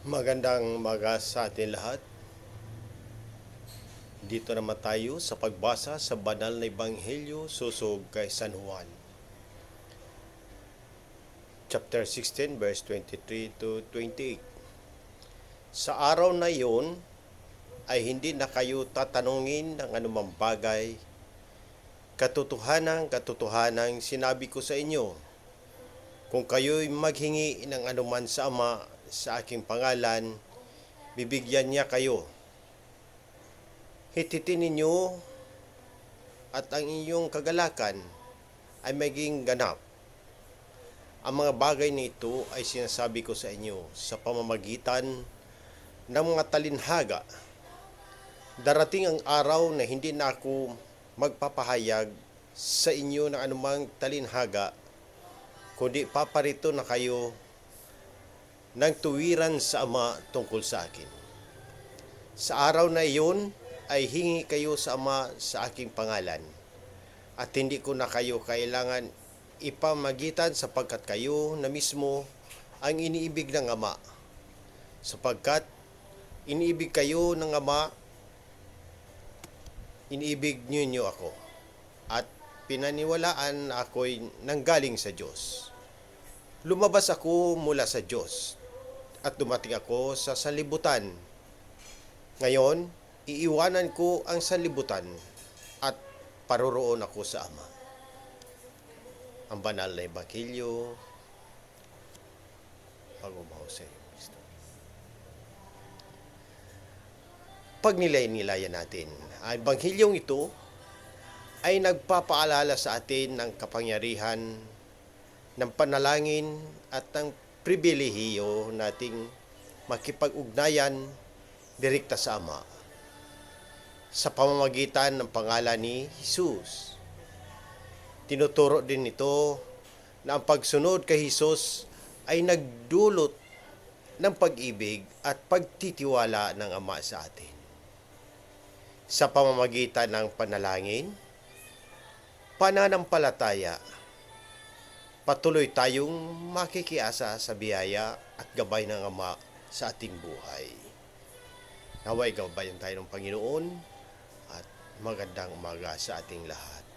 Magandang umaga sa atin lahat. Dito naman tayo sa pagbasa sa banal na Ebanghelyo susog kay San Juan. Chapter 16 verse 23 to 28. Sa araw na iyon ay hindi na kayo tatanungin ng anumang bagay. Katotohanan, katotohanan sinabi ko sa inyo, kung kayo'y maghingi ng anuman sa Ama sa aking pangalan, bibigyan niya kayo. Hititin ninyo at ang inyong kagalakan ay maging ganap. Ang mga bagay na ito ay sinasabi ko sa inyo sa pamamagitan ng mga talinhaga. Darating ang araw na hindi na ako magpapahayag sa inyo ng anumang talinhaga, kundi paparito na kayo ng tuwiran sa Ama tungkol sa akin. Sa araw na iyon ay hingi kayo sa Ama sa aking pangalan at hindi ko na kayo kailangan ipamagitan sapagkat kayo na mismo ang iniibig ng Ama sapagkat iniibig kayo ng Ama iniibig niyo ako at pinaniwalaan na ako'y nanggaling sa Diyos. Lumabas ako mula sa Diyos at dumating ako sa sanlibutan. Ngayon, iiwanan ko ang sanlibutan at paroroon ako sa Ama. Ang banal na Ebanghelyo, pagmamaho sa iyo, Kristo. Pagnilay-nilayan natin, ang Ebanghilyong ito ay nagpapaalala sa atin ng kapangyarihan ng panalangin at ng pribilehiyo nating makipag-ugnayan direkta sa Ama sa pamamagitan ng pangalan ni Jesus. Tinuturo din ito na ang pagsunod kay Jesus ay nagdulot ng pag-ibig at pagtitiwala ng Ama sa atin. Sa pamamagitan ng panalangin, pananampalataya, patuloy tayong makikiasa sa biyaya at gabay ng Ama sa ating buhay. Naway gabayan tayo ng Panginoon at magandang umaga sa ating lahat.